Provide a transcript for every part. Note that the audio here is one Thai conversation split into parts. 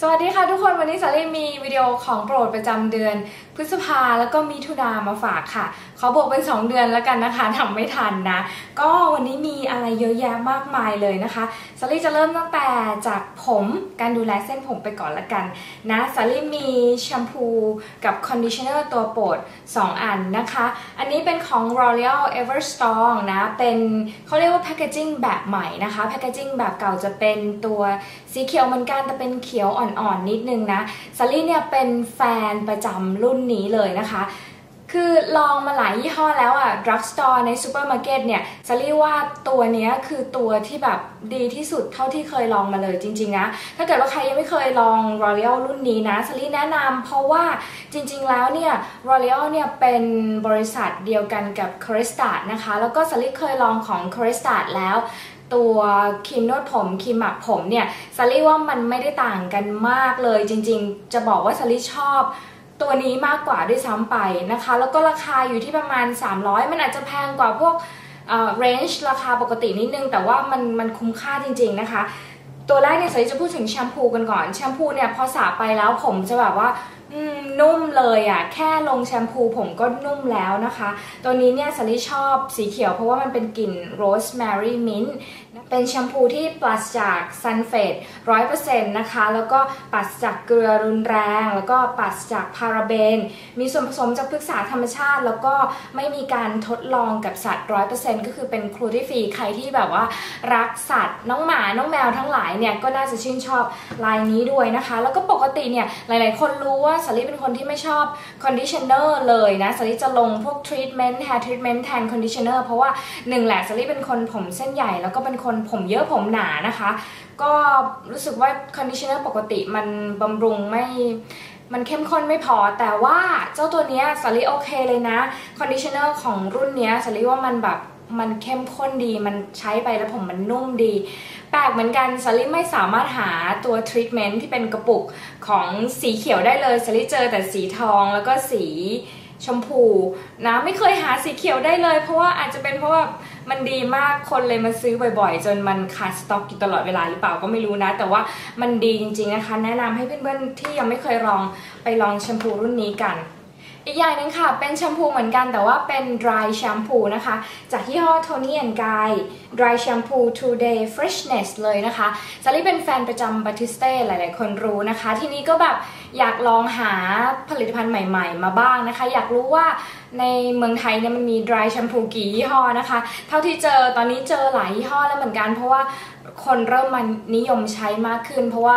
สวัสดีค่ะทุกคนวันนี้สาลีมีวิดีโอของโปรดประจำเดือน พฤษภาแล้วก็มิถุนามาฝากค่ะขอบอกเป็น 2 เดือนแล้วกันนะคะทำไม่ทันนะ ก็วันนี้มีอะไรเยอะแยะมากมายเลยนะคะสาลีจะเริ่มตั้งแต่จากผมการดูแลเส้นผมไปก่อนละกันนะสาลีมีแชมพูกับคอนดิชเนอร์ตัวโปรด 2 อันนะคะ อันนี้เป็นของ L'Oreal Everstrong นะเป็นเขาเรียกว่าแพคเกจิ้งแบบใหม่นะคะแพคเกจิ้งแบบเก่าจะเป็นตัวสีเขียวเหมือนกันแต่เป็นเขียวอ่อนๆนนิดนึงนะซาลี่เนี่ยเป็นแฟนประจำรุ่นนี้เลยนะคะคือลองมาหลายยี่ห้อแล้วอะดรักสตอร์ในซูเปอร์มาร์เก็ตเนี่ยซาลี่ว่าตัวนี้คือตัวที่แบบดีที่สุดเท่าที่เคยลองมาเลยจริงๆนะ ถ้าเกิดว่าใครยังไม่เคยลอง L'Oreal รุ่นนี้นะซาลี่แนะนำเพราะว่าจริงๆแล้วเนี่ย L'Oreal เนี่ยเป็นบริษัทเดียวกันกับ c r e s t a นะคะ แล้วก็ซาลี่เคยลองของ c r e s t a แล้ว ตัวครีมนวดผมครีมหมักผมเนี่ยซาลี่ว่ามันไม่ได้ต่างกันมากเลยจริงๆ จะบอกว่าซาลี่ชอบตัวนี้มากกว่าด้วยซ้ำไปนะคะ แล้วก็ราคาอยู่ที่ประมาณ 300 มันอาจจะแพงกว่าพวกเรนจ์ราคาปกตินิดนึง แต่ว่ามันมันคุ้มค่าจริงๆนะคะ ตัวแรกเนี่ยสาลี่จะพูดถึงแชมพูกันก่อน แชมพูเนี่ยพอสระไปแล้วผมจะแบบว่านุ่มเลยอะ่ะแค่ลงแชมพูผมก็นุ่มแล้วนะคะ ตัวนี้เนี่ยสลิชอบสีเขียวเพราะว่ามันเป็นกลิ่นโรสแมรี่มินต์ เป็นแชมพูที่ปราศจากซันเฟตร้อยเปอร์เซ็นต์นะคะ แล้วก็ปราศจากเกลือรุนแรง แล้วก็ปราศจากพาราเบน มีส่วนผสมจากพฤกษาธรรมชาติ แล้วก็ไม่มีการทดลองกับสัตว์ร้อยเปอร์เซ็นต์ก็คือเป็นครูที่ฟรีใครที่แบบว่ารักสัตว์น้องหมา น้องแมวทั้งหลายเนี่ยก็น่าจะชื่นชอบลายนี้ด้วยนะคะ แล้วก็ปกติเนี่ยหลายๆ คนรู้ว่าสลิเป็นคนที่ไม่ชอบคอนดิชเนอร์เลยนะสลิจะลงพวกทรีทเมนต์แฮร์ทรีทเมนต์แทนคอนดิชเนอร์เพราะว่าหนึ่งแหละสลิเป็นคนผมเส้นใหญ่แล้วก็เป็นคนผมเยอะผมหนานะคะ ก็รู้สึกว่าคอนดิชเนอร์ปกติมันบำรุงไม่มันเข้มข้นไม่พอแต่ว่าเจ้าตัวเนี้ยสลิโอเคเลยนะคอนดิชเนอร์ของรุ่นเนี้ยสลิว่ามันแบบมันเข้มข้นดีมันใช้ไปแล้วผมมันนุ่มดี แปลกเหมือนกันสลิไม่สามารถหาตัวทรีทเมนต์ที่เป็นกระปุกของสีเขียวได้เลยสลิเจอแต่สีทองแล้วก็สี ชมพูนะไม่เคยหาสีเขียวได้เลย เพราะว่าอาจจะเป็นเพราะว่ามันดีมากคนเลยมาซื้อบ่อยๆ จนมันขาดสต็อกอยู่ตลอดเวลาหรือเปล่าก็ไม่รู้นะ แต่ว่ามันดีจริงๆนะคะ แนะนำให้เพื่อนๆที่ยังไม่เคยลองไปลองแชมพูรุ่นนี้กัน อีกอย่างหนึ่งค่ะ เป็นแชมพูเหมือนกันแต่ว่าเป็น dry shampoo นะคะ จากยี่ห้อ Tony and Guy dry shampoo today freshness เลยนะคะซารี่เป็นแฟนประจำบัติสเต้หลาย ๆ คนรู้นะคะ ทีนี้ก็แบบอยากลองหาผลิตภัณฑ์ใหม่ ๆ มาบ้างนะคะ อยากรู้ว่าในเมืองไทยเนี่ยมันมี dry shampoo กี่ยี่ห้อนะคะ เท่าที่เจอตอนนี้เจอหลายยี่ห้อแล้วเหมือนกัน เพราะว่าคนเริ่มมานิยมใช้มากขึ้น เพราะว่า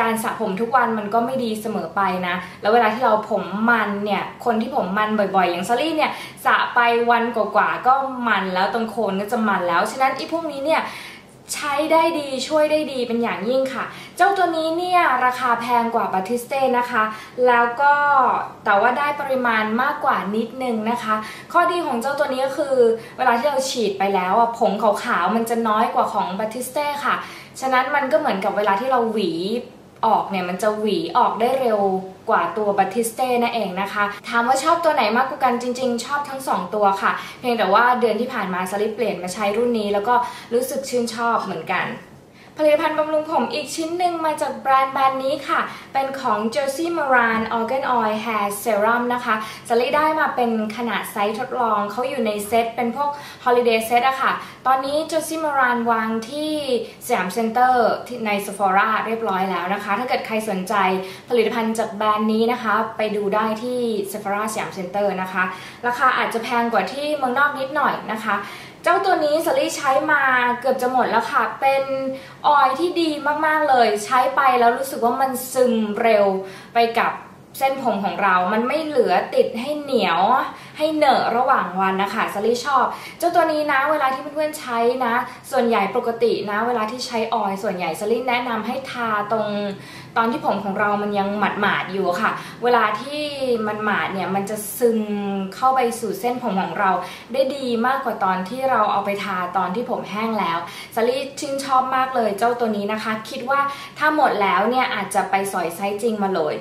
การสระผมทุกวันมันก็ไม่ดีเสมอไปนะ แล้วเวลาที่เราผมมันเนี่ย คนที่ผมมันบ่อยๆ อย่างซารี่เนี่ยสระไปวันกว่าๆก็มันแล้วตรงโคนก็จะมันแล้ว ฉะนั้นไอ้พวกนี้เนี่ยใช้ได้ดีช่วยได้ดีเป็นอย่างยิ่งค่ะ เจ้าตัวนี้เนี่ยราคาแพงกว่าบัติสเต้นะคะ แล้วก็แต่ว่าได้ปริมาณมากกว่านิดนึงนะคะ ข้อดีของเจ้าตัวนี้ก็คือ เวลาที่เราฉีดไปแล้วอะผงขาวๆมันจะน้อยกว่าของบัติสเต้ค่ะ ฉะนั้นมันก็เหมือนกับเวลาที่เราหวี ออกเนี่ยมันจะหวีออกได้เร็วกว่าตัวบัตติสเต้นั่นเองนะคะ ถามว่าชอบตัวไหนมากกว่ากันจริง ๆ ชอบทั้ง 2 ตัวค่ะ เพียงแต่ว่าเดือนที่ผ่านมาสลิปเปลี่ยนมาใช้รุ่นนี้ แล้วก็รู้สึกชื่นชอบเหมือนกัน ผลิตภัณฑ์บำรุงผมอีกชิ้นหนึ่งมาจากแบรนด์แบรนด์นี้ค่ะ เป็นของ Jersey Moran Organ Oil Hair Serum นะคะจะเลีได้มาเป็นขนาดไซส์ทดลอง เขาอยู่ในเซตเป็นพวก Holiday Set อะค่ะ ตอนนี้ Jersey Moran วางที่สยามเซ็นเตอร์ใน Sephora เรียบร้อยแล้วนะคะ ถ้าเกิดใครสนใจผลิตภัณฑ์จากแบรนด์นี้นะคะ ไปดูได้ที่ Sephora สยามเซ็นเตอร์นะคะ ราคาอาจจะแพงกว่าที่เมืองนอกนิดหน่อยนะคะ เจ้าตัวนี้สลี่ใช้มาเกือบจะหมดแล้วค่ะ เป็นออยที่ดีมากๆเลย ใช้ไปแล้วรู้สึกว่ามันซึมเร็วไปกับเส้นผมของเรา มันไม่เหลือติดให้เหนียว ให้เหนอะระหว่างวันนะคะสลี่ชอบ เจ้าตัวนี้นะเวลาที่เพื่อนๆใช้นะ ส่วนใหญ่ปกตินะ เวลาที่ใช้ออยส่วนใหญ่สลี่แนะนำให้ทาตรงตอนที่ผมของเรามันยังหมาดหมาดอยู่ค่ะ เวลาที่มันหมาดเนี่ยมันจะซึมเข้าไปสู่เส้นผมของเรา ได้ดีมากกว่าตอนที่เราเอาไปทาตอนที่ผมแห้งแล้วสลี่ชื่นชอบมากเลยเจ้าตัวนี้นะคะ คิดว่าถ้าหมดแล้วเนี่ยอาจจะไปสอยไซส์จริงมาเลย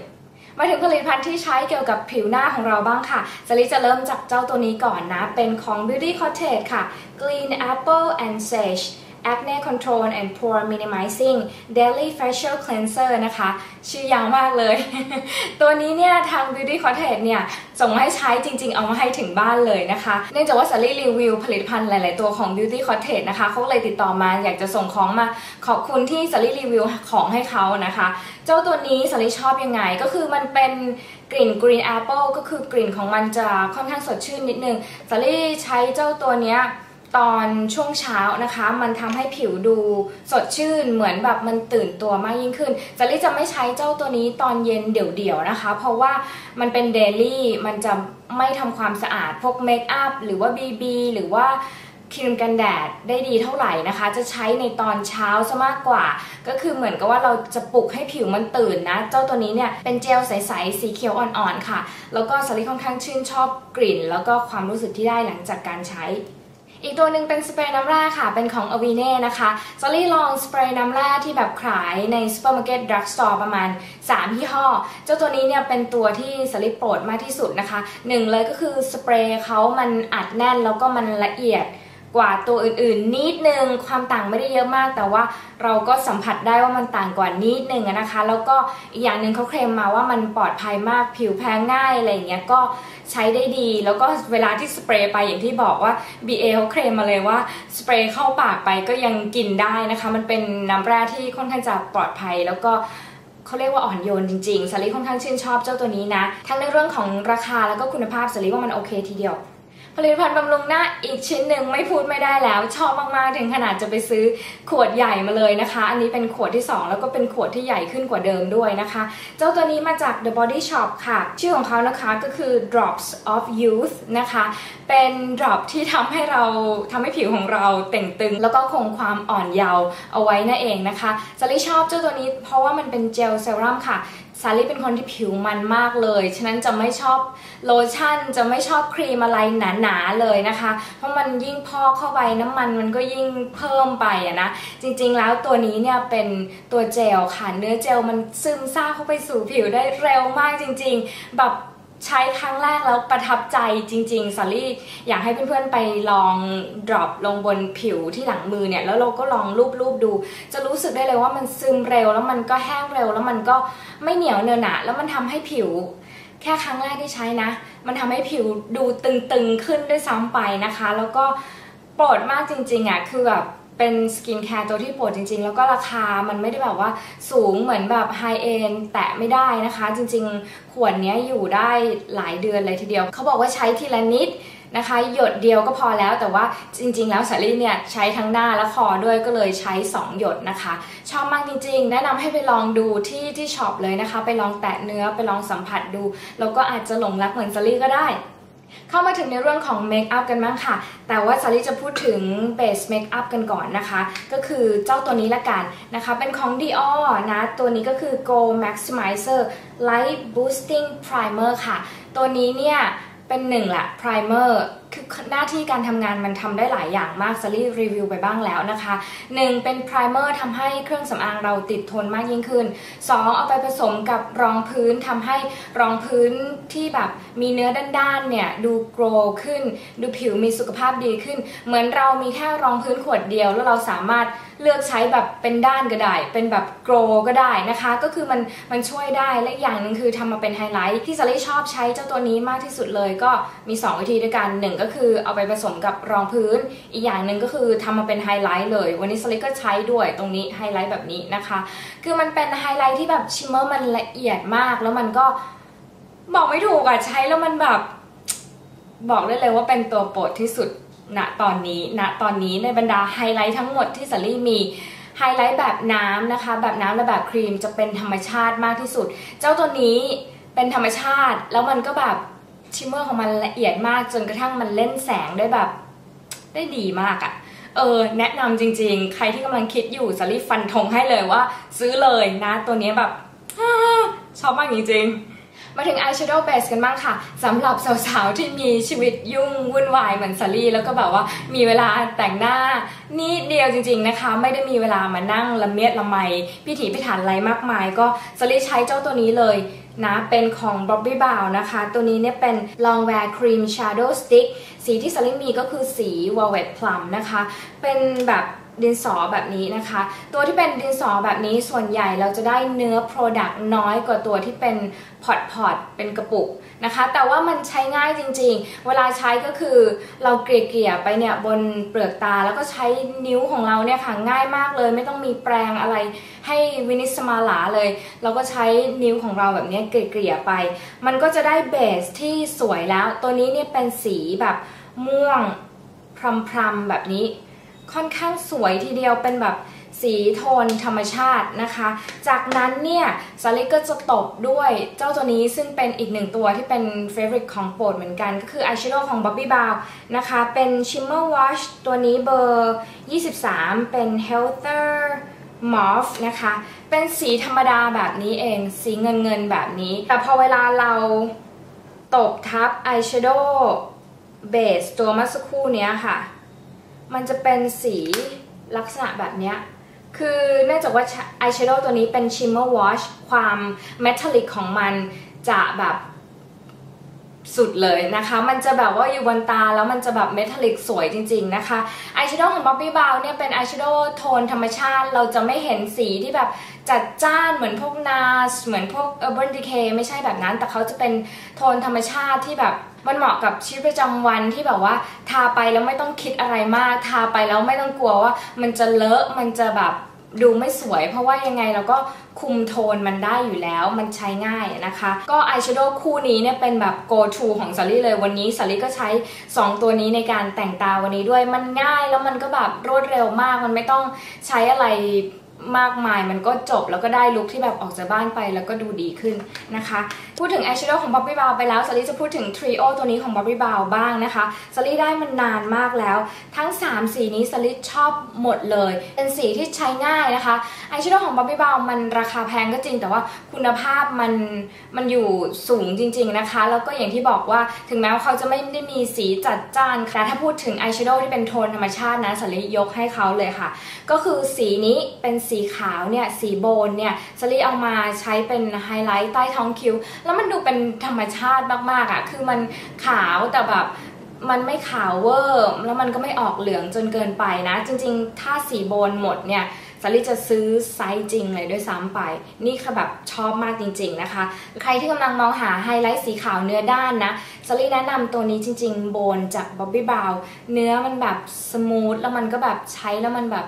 มาถึงผลิตภัณฑ์ที่ใช้เกี่ยวกับผิวหน้าของเราบ้างค่ะสลิจะเริ่มจากเจ้าตัวนี้ก่อนนะ เป็นของ Beauty Cottage ค่ะ Green Apple and Sage acne control and pore minimizing daily facial cleanser นะคะ ชื่อยาวมากเลย ตัวนี้เนี่ยทาง beauty cottage เนี่ยส่งมาให้ใช้จริงๆ เอามาให้ถึงบ้านเลยนะคะ เนื่องจากว่าสาลี่รีวิวผลิตภัณฑ์หลายๆ ตัวของ beauty cottage นะคะเขาเลยติดต่อมาอยากจะส่งของมาขอบคุณที่สาลี่รีวิวของให้เขานะคะ เจ้าตัวนี้สาลี่ชอบยังไงก็คือมันเป็นกลิ่น green apple ก็คือกลิ่นของมันจะค่อนข้างสดชื่นนิดนึงสาลี่ใช้เจ้าตัวเนี้ย ตอนช่วงเช้านะคะ มันทำให้ผิวดูสดชื่นเหมือนแบบมันตื่นตัวมากยิ่งขึ้นสาลี่จะไม่ใช้เจ้าตัวนี้ตอนเย็นเดี่ยวๆนะคะ เพราะว่ามันเป็นเดลี่มันจะไม่ทำความสะอาดพวกเมคอัพหรือว่า BB หรือว่าครีมกันแดดได้ดีเท่าไหร่นะคะ จะใช้ในตอนเช้าซะมากกว่า ก็คือเหมือนกับว่าเราจะปลุกให้ผิวมันตื่นนะ เจ้าตัวนี้เนี่ยเป็นเจลใสๆสีเขียวอ่อนๆค่ะ แล้วก็สลิค่อนข้างชื่นชอบกลิ่น แล้วก็ความรู้สึกที่ได้หลังจากการใช้ อีกตัวหนึ่งเป็นสเปรย์น้ำแร่ค่ะ เป็นของ a v i n e นะคะจอลี่ลองสเปรย์น้ำแร่ที่แบบขายในซูเปอร์มาร์เก็ตดรักสตอร์ประมาณ3ยี่ห้อ เจ้าตัวนี้เนี่ยเป็นตัวที่สลิปโปรดมากที่สุดนะคะหนึ่งเลยก็คือสเปรย์เขามันอัดแน่นแล้วก็มันละเอียด กว่าตัวอื่นๆ นิดนึงความต่างไม่ได้เยอะมาก แต่ว่าเราก็สัมผัสได้ว่ามันต่างกว่านิดนึงนะคะ แล้วก็อีกอย่างหนึ่งเขาเคลมมาว่ามันปลอดภัยมากผิวแพ้ง่ายอะไรเงี้ยก็ใช้ได้ดี แล้วก็เวลาที่สเปรย์ไปอย่างที่บอกว่า BA เขาเคลมมาเลยว่าสเปรย์เข้าปากไปก็ยังกินได้นะคะ มันเป็นน้ำแร่ที่ค่อนข้างจะปลอดภัยแล้วก็เขาเรียกว่าอ่อนโยนจริงๆสาลีค่อนข้างชื่นชอบเจ้าตัวนี้นะ ทั้งในเรื่องของราคาแล้วก็คุณภาพสาลีว่ามันโอเคทีเดียว ผลิตภัณฑ์บำรุงหน้าอีกชิ้นหนึ่งไม่พูดไม่ได้แล้ว ชอบมากๆ ถึงขนาดจะไปซื้อขวดใหญ่มาเลยนะคะ อันนี้เป็นขวดที่ 2 แล้วก็เป็นขวดที่ใหญ่ขึ้นกว่าเดิมด้วยนะคะ เจ้าตัวนี้มาจาก The Body Shop ค่ะ ชื่อของเขานะคะก็คือ Drops of Youth นะคะ เป็น drop ที่ทำให้เราทำให้ผิวของเราเต่งตึง แล้วก็คงความอ่อนเยาว์เอาไว้นั่นเองนะคะซาลี่ชอบเจ้าตัวนี้เพราะว่ามันเป็นเจลเซรั่มค่ะ ซาลี่เป็นคนที่ผิวมันมากเลย ฉะนั้นจะไม่ชอบโลชั่น จะไม่ชอบครีมอะไรหนาๆเลยนะคะ เพราะมันยิ่งพอกเข้าไปน้ำมันมันก็ยิ่งเพิ่มไปอะนะ จริงๆแล้วตัวนี้เนี่ยเป็นตัวเจลค่ะ เนื้อเจลมันซึมซาบเข้าไปสู่ผิวได้เร็วมากจริง ๆ แบบ ใช้ครั้งแรกแล้วประทับใจจริงๆสาลี่อยากให้เพื่อนๆไปลอง drop ลงบนผิวที่หลังมือเนี่ย แล้วเราก็ลองรูปๆดู จะรู้สึกได้เลยว่ามันซึมเร็ว แล้วมันก็แห้งเร็ว แล้วมันก็ไม่เหนียวเนอะหนะแล้วมันทำให้ผิว แค่ครั้งแรกที่ใช้นะ มันทำให้ผิวดูตึงๆขึ้นด้วยซ้ำไปนะคะ แล้วก็โปรดมากจริงๆอะคือแบบ เป็นสกินแคร์ตัวที่โปรดจริง ๆ แล้วก็ราคามันไม่ได้แบบว่าสูงเหมือนแบบไฮเอนแตะไม่ได้นะคะ จริง ๆ ขวดนี้อยู่ได้หลายเดือนเลยทีเดียว เขาบอกว่าใช้ทีละนิดนะคะ หยดเดียวก็พอแล้วแต่ว่าจริง ๆ แล้วสาลี่เนี่ยใช้ทั้งหน้าและคอด้วยก็เลยใช้ 2 หยดนะคะ ชอบมากจริง ๆ แนะนำให้ไปลองดูที่ที่ช็อปเลยนะคะ ไปลองแตะเนื้อไปลองสัมผัสดูแล้วก็อาจจะหลงรักเหมือนสาลี่ก็ได้ เข้ามาถึงในเรื่องของเมคอัพกันบ้างค่ะ แต่ว่าซารีจะพูดถึงเบสเมคอัพกันก่อนนะคะ ก็คือเจ้าตัวนี้ละกันนะคะ เป็นของ Dior นะ ตัวนี้ก็คือ Go Maximizer Light Boosting Primer ค่ะ ตัวนี้เนี่ยเป็นหนึ่งละ primer คือหน้าที่การทำงานมันทำได้หลายอย่างมากซารีรีวิวไปบ้างแล้วนะคะ 1. เป็น primer ทำให้เครื่องสำอางเราติดทนมากยิ่งขึ้น 2. เอาไปผสมกับรองพื้นทำให้รองพื้นที่แบบมีเนื้อด้านๆเนี่ยดูโกรขึ้น ดูผิวมีสุขภาพดีขึ้น เหมือนเรามีแค่รองพื้นขวดเดียว แล้วเราสามารถเลือกใช้แบบเป็นด้านก็ได้ เป็นแบบโกรก็ได้นะคะ ก็คือมันมันช่วยได้และอย่างหนึ่งคือทำมาเป็นไฮไลท์ที่ซารีชอบใช้เจ้าตัวนี้มากที่สุดเลยก็มี 2 วิธีด้วยกันหนึ่งก็คือเอาไปผสมกับรองพื้น อีกอย่างหนึ่งก็คือทำมาเป็นไฮไลท์เลย วันนี้ซารี่ก็ใช้ด้วยตรงนี้ไฮไลท์แบบนี้นะคะ คือมันเป็นไฮไลท์ที่แบบชิมเมอร์มันละเอียดมาก แล้วมันก็บอกไม่ถูกอะใช้แล้วมันแบบ บอกได้เลยว่าเป็นตัวโปรดที่สุดณตอนนี้ณตอนนี้ในบรรดาไฮไลท์ทั้งหมดที่สลี่มีไฮไลท์แบบน้ำนะคะ แบบน้ำและแบบครีมจะเป็นธรรมชาติมากที่สุด เจ้าตัวนี้เป็นธรรมชาติแล้วมันก็แบบ ชิมเมอร์ของมันละเอียดมากจนกระทั่งมันเล่นแสงได้แบบ ได้ดีมากอะ่ะเออแนะนำจริงๆ ใครที่กำลังคิดอยู่สาลี่ฟันธงให้เลยว่า ซื้อเลยนะตัวนี้แบบชอบมากจริงๆ มาถึง eyeshadow base กันบ้างค่ะสำหรับสาวๆ ที่มีชีวิตยุ่งวุ่นวายเหมือนสาลี่แล้วก็แบบว่ามีเวลาแต่งหน้านิดเดียวจริงๆนะคะ ไม่ได้มีเวลามานั่งละเมียดละไมพิถีพิถันอะไรมากมาย ก็สาลี่ใช้เจ้าตัวนี้เลย นะเป็นของ Bobbi Brown นะคะ ตัวนี้เนี่ยเป็น Long Wear Cream Shadow Stick สีที่สาลิมีก็คือสี Velvet Plum นะคะ เป็นแบบดินสอแบบนี้นะคะ ตัวที่เป็นดินสอแบบนี้ส่วนใหญ่เราจะได้เนื้อ Product น้อยกว่าตัวที่เป็นพอตพอตเป็นกระปุก นะคะ แต่ว่ามันใช้ง่ายจริงๆ เวลาใช้ก็คือเราเกลี่ยๆไปเนี่ยบนเปลือกตาแล้วก็ใช้นิ้วของเราเนี่ยค่ะง่ายมากเลย ไม่ต้องมีแปรงอะไรให้วินิสมาลาเลย เราก็ใช้นิ้วของเราแบบนี้เกลี่ยๆไป มันก็จะได้เบสที่สวยแล้ว ตัวนี้เนี่ยเป็นสีแบบม่วงพรำๆแบบนี้ ค่อนข้างสวยทีเดียวเป็นแบบ สีโทนธรรมชาตินะคะ จากนั้นเนี่ยซาลิกก็จะตบด้วยเจ้าตัวนี้ซึ่งเป็นอีกหนึ่งตัวที่เป็นเฟเวอร์ของโปรดเหมือนกัน ก็คืออายแชโดว์ของ Bobbi Brown นะคะ เป็น Shimmer Wash ตัวนี้เบอร์ 23 เป็น Healther Mauve นะคะ เป็นสีธรรมดาแบบนี้เอง สีเงินเงินแบบนี้ แต่พอเวลาเราตบทับอายแชโดว์เบสตัวเมื่อสักครู่นี้ค่ะ มันจะเป็นสีลักษณะแบบนี้ คือเนื่องจากว่าอายแชโดว์ตัวนี้เป็นชิมเมอร์วอชความเมทัลลิกของมันจะแบบสุดเลยนะคะ มันจะแบบว่าอยู่บนตาแล้วมันจะแบบเมทัลลิกสวยจริง ๆนะคะอายแชโดว์ของ Bobbi Brown เนี่ยเป็นอายแชโดว์โทนธรรมชาติ เราจะไม่เห็นสีที่แบบจัดจ้านเหมือนพวก NARS เหมือนพวก Urban Decay ไม่ใช่แบบนั้น แต่เขาจะเป็นโทนธรรมชาติที่แบบ มันเหมาะกับชีวิตประจำวันที่แบบว่า ทาไปแล้วไม่ต้องคิดอะไรมาก ทาไปแล้วไม่ต้องกลัวว่า มันจะเลอะมันจะแบบดูไม่สวยเพราะว่ายังไงเราก็คุมโทนมันได้อยู่แล้วมันใช้ง่ายนะคะ ก็อายแชโดว์คู่นี้เนี่ยเป็นแบบ go to ของซารี่เลยวันนี้ซารี่ก็ใช้ 2 ตัวนี้ในการแต่งตาวันนี้ด้วยมันง่ายแล้วมันก็แบบรวดเร็วมากมันไม่ต้องใช้อะไร มากมายมันก็จบแล้วก็ได้ลุคที่แบบออกจากบ้านไปแล้วก็ดูดีขึ้นนะคะ พูดถึงอายแชโดว์ของ Bobbi Brown ไปแล้วสลีจะพูดถึงทริโอตัวนี้ของ Bobbi Brown บ้างนะคะสลีได้มันนานมากแล้ว ทั้ง 3 สีนี้สลีชอบหมดเลย เป็นสีที่ใช้ง่ายนะคะอายแชโดว์ของ Bobbi Brown มันราคาแพงก็จริง แต่ว่าคุณภาพมันมันอยู่สูงจริง ๆนะคะ แล้วก็อย่างที่บอกว่าถึงแม้ว่าเขาจะไม่ได้มีสีจัดจ้านแต่ถ้าพูดถึงอายแชโดว์ที่เป็นโทนธรรมชาตินะสลียกให้เขาเลยค่ะ ก็คือสีนี้เป็นสีขาวเนี่ยสีโบนเนี่ยสลีเอามาใช้เป็นไฮไลท์ใต้ท้องคิ้ว แล้วมันดูเป็นธรรมชาติมากๆอะ่ะคือมันขาวแต่แบบมันไม่ขาวเวอร์แล้วมันก็ไม่ออกเหลืองจนเกินไปนะ จริงๆ ถ้าสีโบนหมดเนี่ยสลิจะซื้อไซส์จริงเลยด้วยซ้ำไป นี่คือแบบชอบมากจริง ๆนะคะ ใครที่กำลังมองหาไฮไลท์สีขาวเนื้อด้านนะสลิแนะนำตัวนี้จริง ๆ โบนจากบ๊อบบี้บาวเนื้อมันแบบสมูทแล้วมันก็แบบใช้แล้วมันแบบ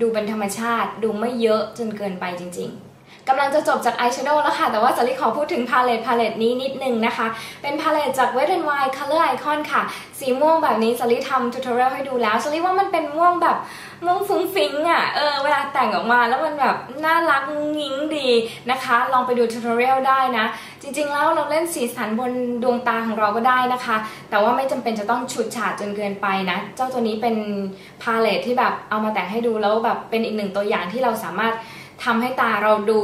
ดูเป็นธรรมชาติ ดูไม่เยอะจนเกินไปจริง ๆ กำลังจะจบจากอายแชโดว์แล้วค่ะ แต่ว่าสลิขอพูดถึงพาเลตพาเลตนี้นิดนึงนะคะ เป็นพาเลตจาก Wet n Wild Color Icon ค่ะ สีม่วงแบบนี้สลิทำทูตอเรียลให้ดูแล้วสลิว่ามันเป็นม่วงแบบม่วงฟุ้งฟิ้งอะ เออ เวลาแต่งออกมาแล้วมันแบบน่ารักงิ้งดีนะคะ ลองไปดูทูตอเรียลได้นะ จริงๆแล้วเราเล่นสีสันบนดวงตาของเราก็ได้นะคะ แต่ว่าไม่จำเป็นจะต้องฉุดฉาดจนเกินไปนะ เจ้าตัวนี้เป็นพาเลตที่แบบเอามาแต่งให้ดูแล้วแบบเป็นอีกหนึ่งตัวอย่างที่เราสามารถ ทำให้ตาเราดู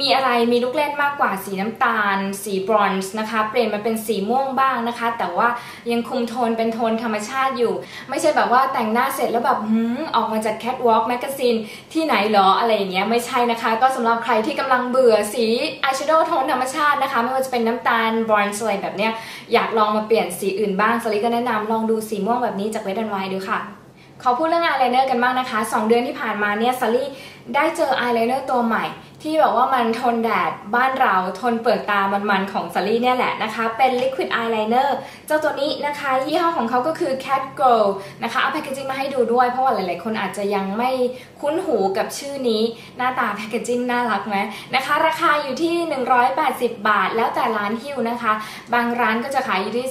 มีอะไรมีลูกเล่นมากกว่าสีน้ำตาล สีบรอนซ์นะคะ เปลี่ยนมาเป็นสีม่วงบ้างนะคะ แต่ว่ายังคุมโทนเป็นโทนธรรมชาติอยู่ ไม่ใช่แบบว่าแต่งหน้าเสร็จแล้วแบบหืมออกมาจากแคทวอล์กแมกกาซีนที่ไหนหรออะไรอย่างเงี้ยไม่ใช่นะคะ ก็สำหรับใครที่กำลังเบื่อสีอายแชโดว์โทนธรรมชาตินะคะ ไม่ว่าจะเป็นน้ำตาลบรอนซ์อะไรแบบเนี้ยอยากลองมาเปลี่ยนสีอื่นบ้างสลิก็แนะนำลองดูสีม่วงแบบนี้จากเวดันไวดูค่ะ ขาพูดเรื่องอายไลเนอร์กันบ้างนะคะ 2 เดือนที่ผ่านมาเนี่ยซารี่ได้เจออายไลเนอร์ตัวใหม่ ที่แบบว่ามันทนแดดบ้านเราทนเปลือกตามันๆของซัลลี่เนี่ยแหละนะคะ เป็น Liquid Eyeliner เจ้าตัวนี้นะคะยี่ห้อของเขาก็คือ Cat Girl นะคะเอาแพคเกจิ้งมาให้ดูด้วยเพราะว่าหลายๆ คนอาจจะยังไม่คุ้นหูกับชื่อนี้ หน้าตาแพคเกจิ้งน่ารักไหมนะคะ ราคาอยู่ที่ 180 บาท แล้วแต่ร้านฮิวนะคะ บางร้านก็จะขายอยู่ที่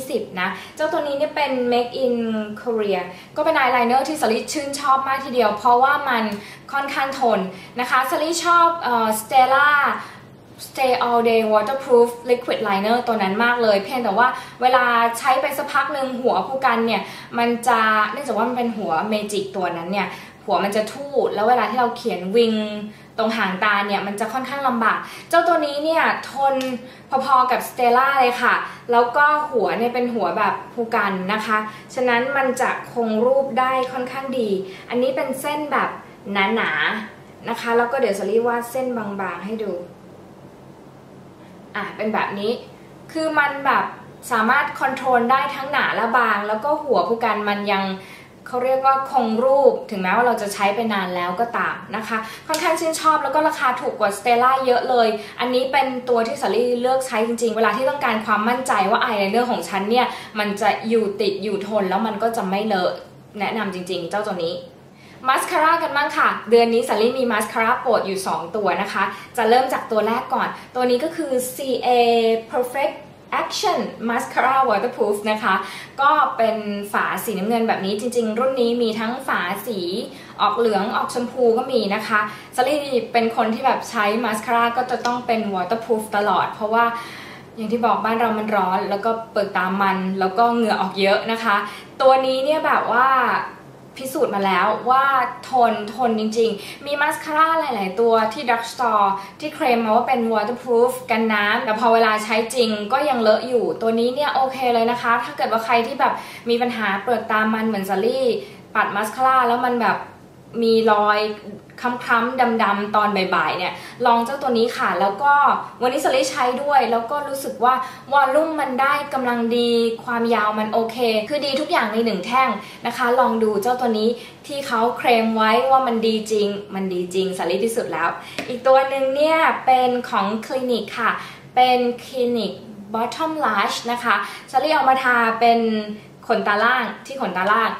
220 นะ เจ้าตัวนี้เนี่ยเป็น Make in Korea ก็เป็นอายไลเนอร์ที่สลิดชื่นชอบมากทีเดียว เพราะว่ามัน ค่อนข้างทนนะคะสลิดชอบเอ่อ Stella Stay All Day Waterproof Liquid Liner ตัวนั้นมากเลย เพียงแต่ว่าเวลาใช้ไปสักพักหนึ่งหัวผู้กันเนี่ย มันจะเนื่องจากว่ามันเป็นหัวเมจิกตัวนั้นเนี่ย หัวมันจะทู่ แล้วเวลาที่เราเขียนวิงตรงหางตาเนี่ย มันจะค่อนข้างลำบาก เจ้าตัวนี้เนี่ย ทนพอๆกับ Stella เลยค่ะ แล้วก็หัวเนี่ยเป็นหัวแบบภูกันนะคะ ฉะนั้นมันจะคงรูปได้ค่อนข้างดี อันนี้เป็นเส้นแบบ หนาๆนะคะ แล้วก็เดี๋ยวสลีวาดเส้นบางๆให้ดู อะ เป็นแบบนี้ คือมันแบบสามารถคอนโทรลได้ทั้งหนาและบาง แล้วก็หัวผู้กันมันยังเขาเรียกว่าคงรูปถึงแม้ว่าเราจะใช้ไปนานแล้วก็ตามนะคะ ค่อนข้างชื่นชอบแล้วก็ราคาถูกกว่าสเตล่าเยอะเลย อันนี้เป็นตัวที่สาลี่เลือกใช้จริงๆ เวลาที่ต้องการความมั่นใจว่าอายไลเนอร์ของฉันเนี่ย มันจะอยู่ติดอยู่ทนแล้วมันก็จะไม่เลอะแนะนำจริงๆ เจ้าตัวนี้ มาสคาร่ากันบ้างค่ะ เดือนนี้สาลี่มีมาสคาร่าโปรดอยู่ 2 ตัวนะคะ จะเริ่มจากตัวแรกก่อน ตัวนี้ก็คือ CA Perfect Action Mascara Waterproof นะคะ ก็เป็นฝาสีน้ำเงินแบบนี้จริง ๆ รุ่นนี้มีทั้งฝาสีออกเหลืองออกชมพูก็มีนะคะซารี่เป็นคนที่แบบใช้มาสคาร่าก็จะต้องเป็น waterproof ตลอด เพราะว่าอย่างที่บอกบ้านเรามันร้อน แล้วก็เปิดตามันแล้วก็เหงื่อออกเยอะนะคะ ตัวนี้เนี่ยแบบว่า พิสูจน์มาแล้วว่าทนทนจริงๆ มีมาสคาร่าหลาย ๆ ตัวที่ดักสตอร์ที่เคลมมาว่าเป็น waterproof กันน้ำแต่พอเวลาใช้จริงก็ยังเลอะอยู่ตัวนี้เนี่ยโอเคเลยนะคะ ถ้าเกิดว่าใครที่แบบมีปัญหาเปลือกตามันเหมือนซารี่ ปัดมาสคาร่าแล้วมันแบบ มีรอยคล้ำๆดำๆตอนบ่ายๆเนี่ยลองเจ้าตัวนี้ค่ะ แล้วก็วันนี้สลิใช้ด้วย แล้วก็รู้สึกว่าวอลลุ่มมันได้กำลังดีความยาวมันโอเค คือดีทุกอย่างในหนึ่งแท่งนะคะ ลองดูเจ้าตัวนี้ที่เขาเคลมไว้ว่ามันดีจริง มันดีจริงสลิที่สุดแล้ว อีกตัวหนึ่งเนี่ยเป็นของคลินิกค่ะ เป็นคลินิก bottom lash นะคะสลิเอามาทาเป็นขนตาล่างที่ขนตาล่าง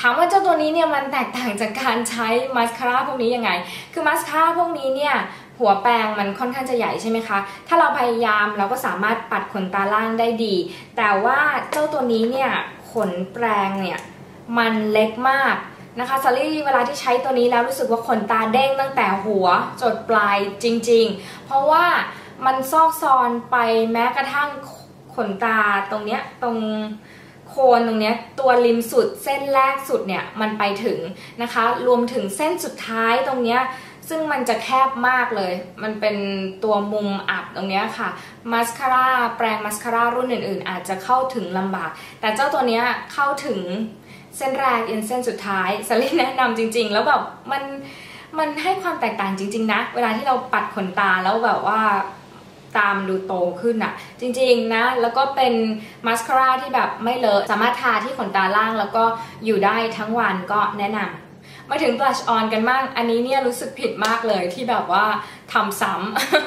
ถามว่าเจ้าตัวนี้เนี่ยมันแตกต่างจากการใช้มาสคาร่าพวกนี้ยังไง คือมาสคาร่าพวกนี้เนี่ยหัวแปรงมันค่อนข้างจะใหญ่ใช่ไหมคะ ถ้าเราพยายามเราก็สามารถปัดขนตาล่างได้ดี แต่ว่าเจ้าตัวนี้เนี่ยขนแปรงเนี่ยมันเล็กมากนะคะซารี่เวลาที่ใช้ตัวนี้แล้วรู้สึกว่าขนตาเด้งตั้งแต่หัวจดปลายจริง ๆ เพราะว่ามันซอกซอนไปแม้กระทั่งขนตาตรงเนี้ยตรง โคนตรงนี้ตัวริมสุดเส้นแรกสุดเนี่ยมันไปถึงนะคะ รวมถึงเส้นสุดท้ายตรงนี้ซึ่งมันจะแคบมากเลย มันเป็นตัวมุมอับตรงนี้ค่ะ มาสคาร่าแปรงมาสคาร่ารุ่นอื่นๆ อาจจะเข้าถึงลำบาก แต่เจ้าตัวนี้เข้าถึงเส้นแรกยันเส้นสุดท้ายสลิแนะนำจริง ๆ แล้วแบบมันมันให้ความแตกต่างจริง ๆ นะ เวลาที่เราปัดขนตาแล้วแบบว่า ตามดูโตขึ้นอะจริงๆนะ แล้วก็เป็นมาสคาร่าที่แบบไม่เลอะสามารถทาที่ขนตาล่างแล้วก็อยู่ได้ทั้งวันก็แนะนำมาถึง blush on กันบ้าง อันนี้เนี่ยรู้สึกผิดมากเลยที่แบบว่าทำซ้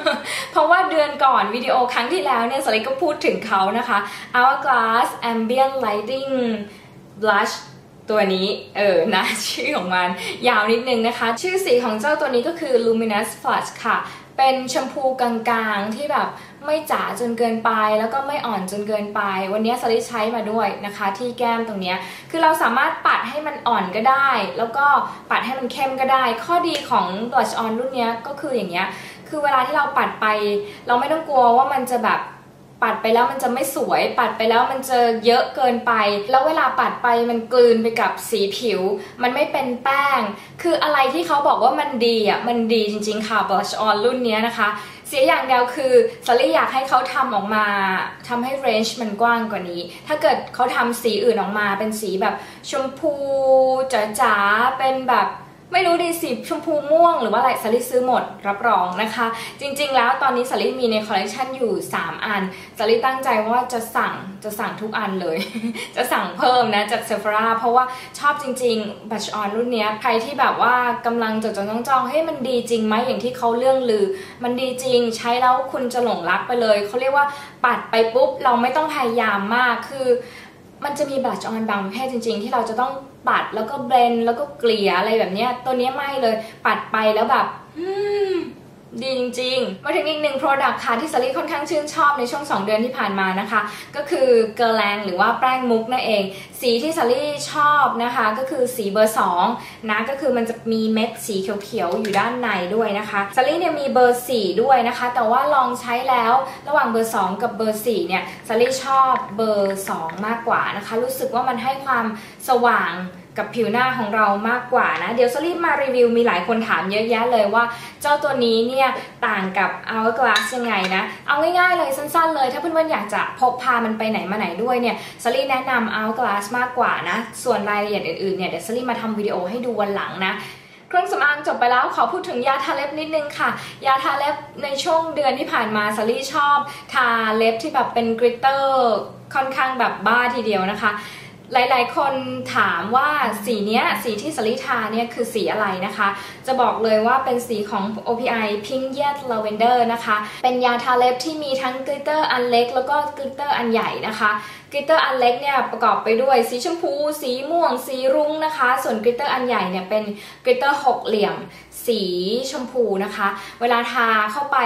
ำ เพราะว่าเดือนก่อนวิดีโอครั้งที่แล้วเนี่ยสลิก็พูดถึงเขานะคะ Hourglass Ambient Lighting Blush ตัวนี้ เออนะชื่อของมัน ยาวนิดนึงนะคะ ชื่อสีของเจ้าตัวนี้ก็คือ Luminous Flush ค่ะ เป็นแชมพูกลางๆ ที่แบบไม่จ๋าจนเกินไป แล้วก็ไม่อ่อนจนเกินไป วันนี้สลิใช้มาด้วยนะคะ ที่แก้มตรงนี้คือเราสามารถปัดให้มันอ่อนก็ได้ แล้วก็ปัดให้มันเข้มก็ได้ ข้อดีของบลัชออนรุ่นนี้ก็คืออย่างเงี้ยคือเวลาที่เราปัดไป เราไม่ต้องกลัวว่ามันจะแบบ ปัดไปแล้วมันจะไม่สวย ปัดไปแล้วมันจะเยอะเกินไป แล้วเวลาปัดไปมันกลืนไปกับสีผิว มันไม่เป็นแป้ง คืออะไรที่เขาบอกว่ามันดีอะมันดีจริงๆค่ะ blush on รุ่นนี้นะคะ เสียอย่างเดียวคือสลี่อยากให้เขาทำออกมาทำให้เรนจ์มันกว้างกว่านี้ ถ้าเกิดเขาทำสีอื่นออกมาเป็นสีแบบชมพูจ๋าๆเป็นแบบ ไม่รู้ดีสีชมพูม่วงหรือว่าอะไรสลิซื้อหมดรับรองนะคะ จริงๆ แล้วตอนนี้สลิมีในคอลเลคชันอยู่ 3 อันสลิตั้งใจว่าจะสั่งจะสั่งทุกอันเลย จะสั่งเพิ่มนะจากเซฟราเพราะว่าชอบจริงๆบัชออนรุ่นนี้ใครที่แบบว่ากำลังจดจดจ้องเฮ้ยมันดีจริงไหมอย่างที่เขาเรื่องลือ มันดีจริงใช้แล้วคุณจะหลงรักไปเลยเขาเรียกว่าปัดไปปุ๊บเราไม่ต้องพยายามมากคือ มันจะมีบลัชออนบางประเภทจริง ๆ ที่เราจะต้องปัดแล้วก็เบลนแล้วก็เกลี่ยอะไรแบบนี้ตัวนี้ไม่เลยปัดไปแล้วแบบ ดีจริงๆ มาถึงอีกหนึ่ง Product ค่ะ ที่สลิค่อนข้างชื่นชอบในช่วง 2 เดือนที่ผ่านมานะคะ ก็คือเกลแลงหรือว่าแป้งมุกนั่นเอง สีที่สลิชอบนะคะ ก็คือสีเบอร์2นะก็คือมันจะมีเม็ดสีเขียวๆ อยู่ด้านในด้วยนะคะสลิเนี่ยมีเบอร์ 4 ด้วยนะคะ แต่ว่าลองใช้แล้วระหว่างเบอร์ 2 กับเบอร์ 4 เนี่ยสลิชอบเบอร์ 2 มากกว่านะคะ รู้สึกว่ามันให้ความสว่าง กับผิวหน้าของเรามากกว่านะ เดี๋ยวสลีปมารีวิวมีหลายคนถามเยอะแยะเลยว่า เจ้าตัวนี้เนี่ยต่างกับ Hourglass ยังไงนะ เอาง่ายๆเลยสั้นๆเลย ถ้าเพื่อนๆอยากจะพกพามันไปไหนมาไหนด้วยเนี่ยสลีแนะนำ Hourglass มากกว่านะ ส่วนรายละเอียดอื่นๆเนี่ยเดี๋ยวสลีมาทำวิดีโอให้ดูวันหลังนะเครื่องสำอางจบไปแล้วขอพูดถึงยาทาเล็บนิดนึงค่ะ ยาทาเล็บในช่วงเดือนที่ผ่านมาซารี่ชอบ ทาเล็บที่แบบเป็นกริตเตอร์ค่อนข้างแบบบ้าทีเดียวนะคะ หลายๆ คนถามว่าสีเนี้ยสีที่สลิทาเนี่ยคือสีอะไรนะคะ จะบอกเลยว่าเป็นสีของ OPI Pink Yet Lavender นะคะ เป็นยาทาเล็บที่มีทั้งกลิตเตอร์อันเล็ก แล้วก็กลิตเตอร์อันใหญ่นะคะกลิตเตอร์อันเล็กเนี่ยประกอบไปด้วยสีชมพู สีม่วง สีรุ้งนะคะ ส่วนกลิตเตอร์อันใหญ่เนี่ยเป็นกลิตเตอร์หกเหลี่ยม สีชมพูนะคะ เวลาทาเข้าไป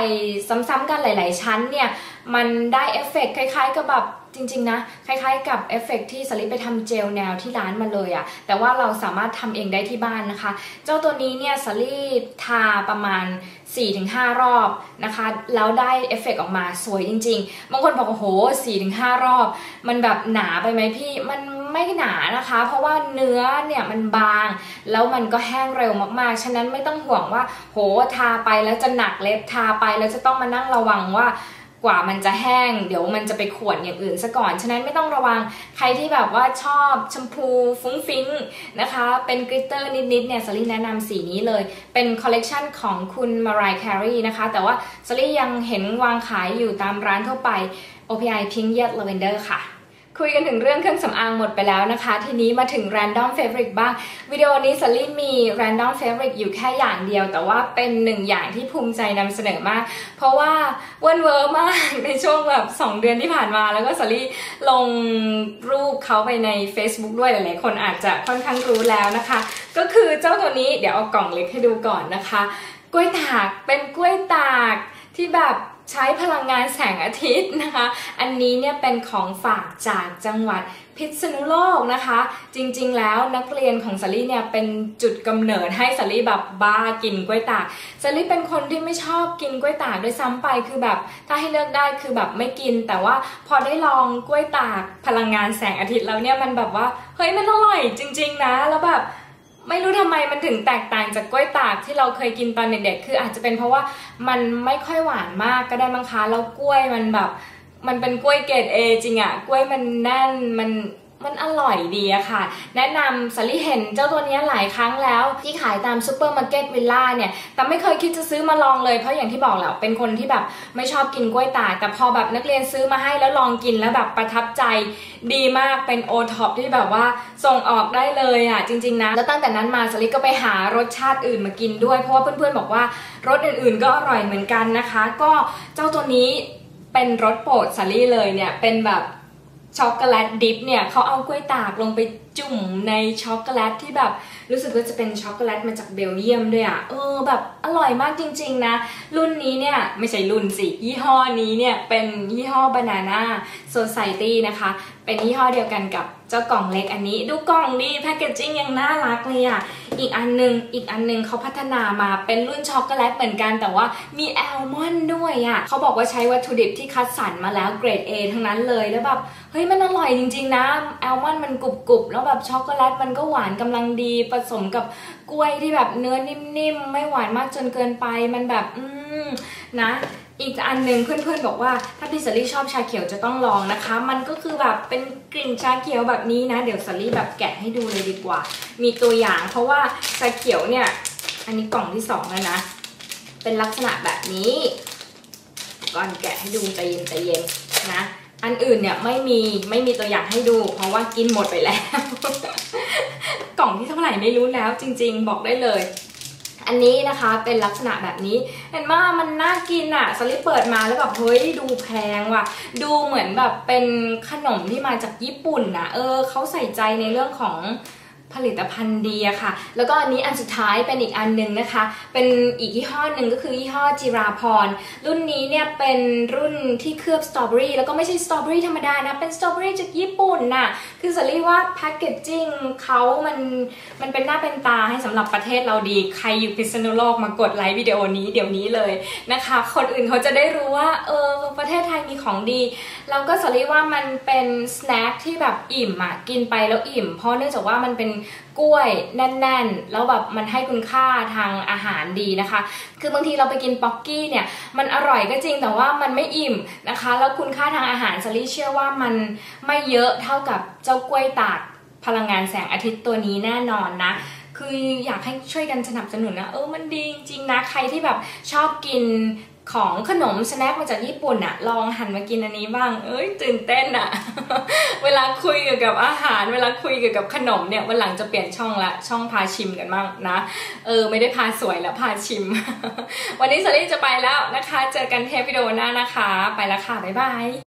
ซ้ำๆกันหลาย ๆ ชั้นเนี่ยมันได้เอฟเฟกคล้าย ๆ กับแบบ จริงๆนะคล้ายๆกับเอฟเฟกที่สลิปไปทำเจลแนวที่ร้านมาเลยอะแต่ว่าเราสามารถทำเองได้ที่บ้านนะคะ เจ้าตัวนี้เนี่ยสลิปทาประมาณ 4-5 รอบนะคะ แล้วได้เอฟเฟกออกมาสวยจริงๆ บางคนบอกโอ้โห 4-5 รอบ มันแบบหนาไปไหมพี่มันไม่หนานะคะ เพราะว่าเนื้อเนี่ยมันบาง แล้วมันก็แห้งเร็วมากๆ ฉะนั้นไม่ต้องห่วงว่า โหทาไปแล้วจะหนักเล็บทาไปแล้วจะต้องมานั่งระวังว่า กว่ามันจะแห้ง เดี๋ยวมันจะไปขวนอย่างอื่นซะก่อน ฉะนั้นไม่ต้องระวังใครที่แบบว่าชอบชมพูฟุ้งฟิ้งนะคะ เป็นกริตเตอร์นิดๆเนี่ยสลี่แนะนำสีนี้เลย เป็นคอลเลกชันของคุณมารายแครีนะคะ แต่ว่าสลี่ยังเห็นวางขายอยู่ตามร้านทั่วไป OPI Pink Yet Lavender ค่ะ คุยกันถึงเรื่องเครื่องสำอางหมดไปแล้วนะคะ ทีนี้มาถึง Random Favorite บ้าง วิดีโอนี้สลี่มี Random Favorite อยู่แค่อย่างเดียว แต่ว่าเป็นหนึ่งอย่างที่ภูมิใจนำเสนอมาก เพราะว่าเวิร์นเวอร์มากในช่วงแบบ 2 เดือนที่ผ่านมา แล้วก็สลี่ลงรูปเขาไปใน Facebook ด้วยหลายๆ คนอาจจะค่อนข้างรู้แล้วนะคะ ก็คือเจ้าตัวนี้เดี๋ยวเอากล่องเล็กให้ดูก่อนนะคะ กล้วยตากเป็นกล้วยตากที่แบบ ใช้พลังงานแสงอาทิตย์นะคะ อันนี้เนี่ยเป็นของฝากจากจังหวัดพิษณุโลกนะคะ จริงๆ แล้วนักเรียนของสลี่เนี่ยเป็นจุดกำเนิดให้สลี่แบบบ้ากินกล้วยตากสลี่เป็นคนที่ไม่ชอบกินกล้วยตากด้วยซ้ำไปคือแบบถ้าให้เลือกได้คือแบบไม่กิน แต่ว่าพอได้ลองกล้วยตากพลังงานแสงอาทิตย์แล้วเนี่ยมันแบบว่าเฮ้ยมันอร่อยจริง ๆ นะแล้วแบบ ไม่รู้ทำไมมันถึงแตกต่างจากกล้วยตากที่เราเคยกินตอนเด็กๆ คืออาจจะเป็นเพราะว่ามันไม่ค่อยหวานมากก็ได้มั้งคะ แล้วกล้วยมันแบบ มันเป็นกล้วยเกรดเอจริงอะกล้วยมันแน่น มัน มันอร่อยดีอะค่ะ แนะนำสลิเห็นเจ้าตัวนี้หลายครั้งแล้ว ที่ขายตามซูเปอร์มาร์เก็ตวิลล่าเนี่ย แต่ไม่เคยคิดจะซื้อมาลองเลย เพราะอย่างที่บอกแหละเป็นคนที่แบบไม่ชอบกินกล้วยตากแต่พอแบบนักเรียนซื้อมาให้แล้วลองกินแล้วแบบประทับใจดีมากเป็นโอท็อปที่แบบว่าส่งออกได้เลยอะจริง ๆนะ แล้วตั้งแต่นั้นมาสลิก็ไปหารสชาติอื่นมากินด้วย เพราะว่าเพื่อนๆบอกว่ารสอื่นๆ ก็อร่อยเหมือนกันนะคะ ก็เจ้าตัวนี้เป็นรสโปรดสลี่เลยเนี่ยเป็นแบบ ช็อกโกแลตดิฟเนี่ยเขาเอากล้วยตากลงไปจุ่มในช็อกโกแลตที่แบบ รู้สึกว่าจะเป็นช็อกโกแลตมาจากเบลเยียมด้วยอะ่ะเออแบบอร่อยมากจริง ๆ นะ รุ่นนี้เนี่ย ไม่ใช่รุ่นสิ ยี่ห้อนี้เนี่ย เป็นยี่ห้อบานาน่าโซซายตี้นะคะ เป็นยี่ห้อเดียวกันกับ เจ้ากล่องเล็กอันนี้ดูกล่องดีแพคเกจจิ้งยังน่ารักเลยอะอีกอันนึงอีกอันนึงเขาพัฒนามาเป็นรุ่นช็อกโกแลตเหมือนกัน แต่ว่ามีแอลมอนด์ด้วยอะเขาบอกว่าใช้วัตถุดิบที่คัดสรรมาแล้วเกรด A ทั้งนั้นเลยแล้วแบบเฮ้ยมันอร่อยจริง ๆ นะแอลมอนด์มันกรุบๆแล้วแบบช็อกโกแลตมันก็หวานกำลังดีผสมกับกล้วยที่แบบเนื้อนิ่มๆไม่หวานมากจนเกินไปมันแบบอืมนะ อีกอันหนึ่งเพื่อนๆบอกว่าถ้าพี่สลี่ชอบชาเขียวจะต้องลองนะคะ มันก็คือแบบเป็นกลิ่นชาเขียวแบบนี้นะ เดี๋ยวสลี่แบบแกะให้ดูเลยดีกว่า มีตัวอย่างเพราะว่าชาเขียวเนี่ย อันนี้กล่องที่สองแล้วนะ เป็นลักษณะแบบนี้ก่อนแกะให้ดูใจเย็นใจเย็นนะ อันอื่นเนี่ยไม่มีไม่มีตัวอย่างให้ดู เพราะว่ากินหมดไปแล้ว กล่องที่เท่าไหร่ไม่รู้แล้วจริง ๆ บอกได้เลย อันนี้นะคะเป็นลักษณะแบบนี้ เห็นว่ามันน่ากินอะ่ะสลิปเปิดมาแล้วแบบเฮ้ยดูแพงว่ะ ดูเหมือนแบบเป็นขนมที่มาจากญี่ปุ่นนะเออเขาใส่ใจในเรื่องของ ผลิตภัณฑ์ดีอะค่ะ แล้วก็อันนี้อันสุดท้ายเป็นอีกอันหนึ่งนะคะ เป็นอีกยี่ห้อหนึ่งก็คือยี่ห้อจิราพร รุ่นนี้เนี่ยเป็นรุ่นที่เคลือบสตรอเบอรี่แล้วก็ไม่ใช่สตรอเบอรี่ธรรมดานะ เป็นสตรอเบอรี่จากญี่ปุ่นน่ะ คือสรีว่าแพคเกจจิ้งเขามันมันเป็นหน้าเป็นตาให้สำหรับประเทศเราดี ใครอยู่พิษณุโลกมากดไลค์วิดีโอนี้เดี๋ยวนี้เลยนะคะ คนอื่นเขาจะได้รู้ว่าเออประเทศไทยมีของดี แล้วก็สรีว่ามันเป็นสแน็คที่แบบอิ่มอะกินไปแล้วอิ่ม เพราะเนื่องจากว่ามันเป็นกล้วยแน่นๆ แล้วแบบมันให้คุณค่าทางอาหารดีนะคะ คือบางทีเราไปกินป๊อกกี้เนี่ย มันอร่อยก็จริงแต่ว่ามันไม่อิ่มนะคะ แล้วคุณค่าทางอาหารสลี่เชื่อว่ามันไม่เยอะเท่ากับเจ้ากล้วยตากพลังงานแสงอาทิตย์ตัวนี้แน่นอนนะคืออยากให้ช่วยกันสนับสนุนนะเออมันดีจริงนะใครที่แบบชอบกิน ของขนมสแน็คมาจากญี่ปุ่นอะลองหันมากินอันนี้บ้าง เอ้ยตื่นเต้นอะเวลาคุยเกี่ยวกับอาหาร เวลาคุยเกี่ยวกับขนมเนี่ยวันหลังจะเปลี่ยนช่องละช่องพาชิมกันบ้างนะ เออไม่ได้พาสวยแล้วพาชิม วันนี้สลี่จะไปแล้วนะคะ เจอกันเทปวิดีโอหน้านะคะ ไปแล้วค่ะบ๊ายบาย